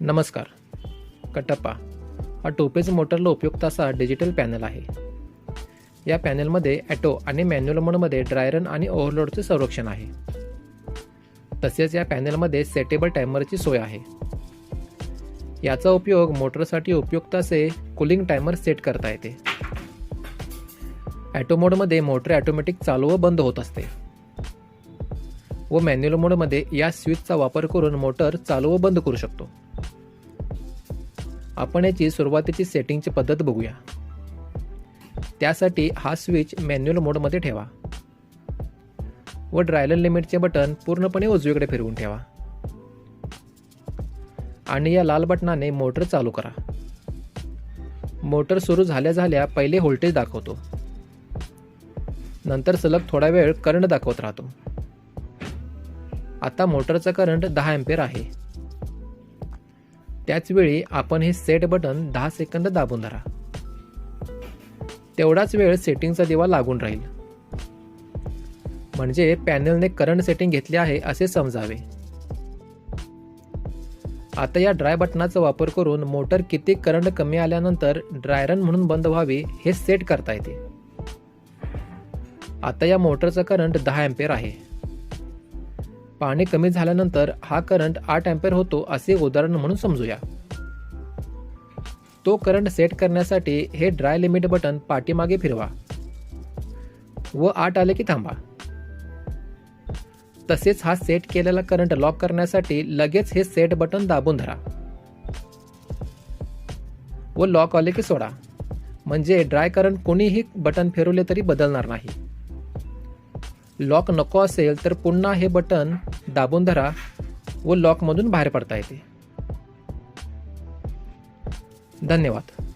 नमस्कार. कटप्पा हा टोपेज मोटरला उपयुक्त असा डिजिटल पॅनल आहे. या पॅनलमध्ये ॲटो आणि मॅन्युअल मोडमध्ये ड्रायरन आणि ओव्हरलोडचे संरक्षण आहे. तसेच या पॅनलमध्ये सेटेबल टायमरची सोय आहे. याचा उपयोग मोटरसाठी उपयुक्त असे कूलिंग टायमर सेट करता येते. ॲटो मोडमध्ये मोटर ॲटोमॅटिक चालू व बंद होत असते. व मॅन्युअल मोडमध्ये या स्विचचा वापर करून मोटर चालू व बंद करू शकतो. आपण याची सुरुवातीची सेटिंगची पद्धत बघूया. त्यासाठी हा स्विच मॅन्युअल मोडमध्ये ठेवा. व ड्रायलर लिमिटचे बटन पूर्णपणे उजवीकडे फिरवून ठेवा. आणि या लाल बटनाने मोटर चालू करा. मोटर सुरू झाल्या झाल्या पहिले व्होल्टेज दाखवतो. नंतर सलग थोडा वेळ करंट दाखवत राहतो. आता मोटरचा करंट दहा एम्पेअर आहे. त्याचवेळी आपण हे सेट बटन दहा सेकंद दाबून धरा. तेवढाच वेळ सेटिंगचा दिवा लागून राहील. म्हणजे पॅनलने करंट सेटिंग घेतले आहे असे समजावे. आता या ड्राय बटनाचा वापर करून मोटर किती करंट कमी आल्यानंतर ड्रायरन म्हणून बंद व्हावे हे सेट करता येते. आता या मोटरचा करंट दहा एम्पेअर आहे. पाणी कमी झाल्यानंतर हा करंट आठ अँपेअर होतो असे उदाहरण म्हणून समजूया. तो करंट सेट करण्यासाठी हे ड्राय लिमिट बटन पाठीमागे फिरवा. व आठ आले की थांबा. तसेच हा सेट केलेला करंट लॉक करण्यासाठी लगेच हे सेट बटन दाबून धरा. व लॉक आले की सोडा. म्हणजे ड्राय करंट कोणीही बटन फिरवले तरी बदलणार नाही. लॉक नको असेल तर पुन्हा हे बटन दाबून धरा व लॉकमधून बाहेर पडता येते. धन्यवाद.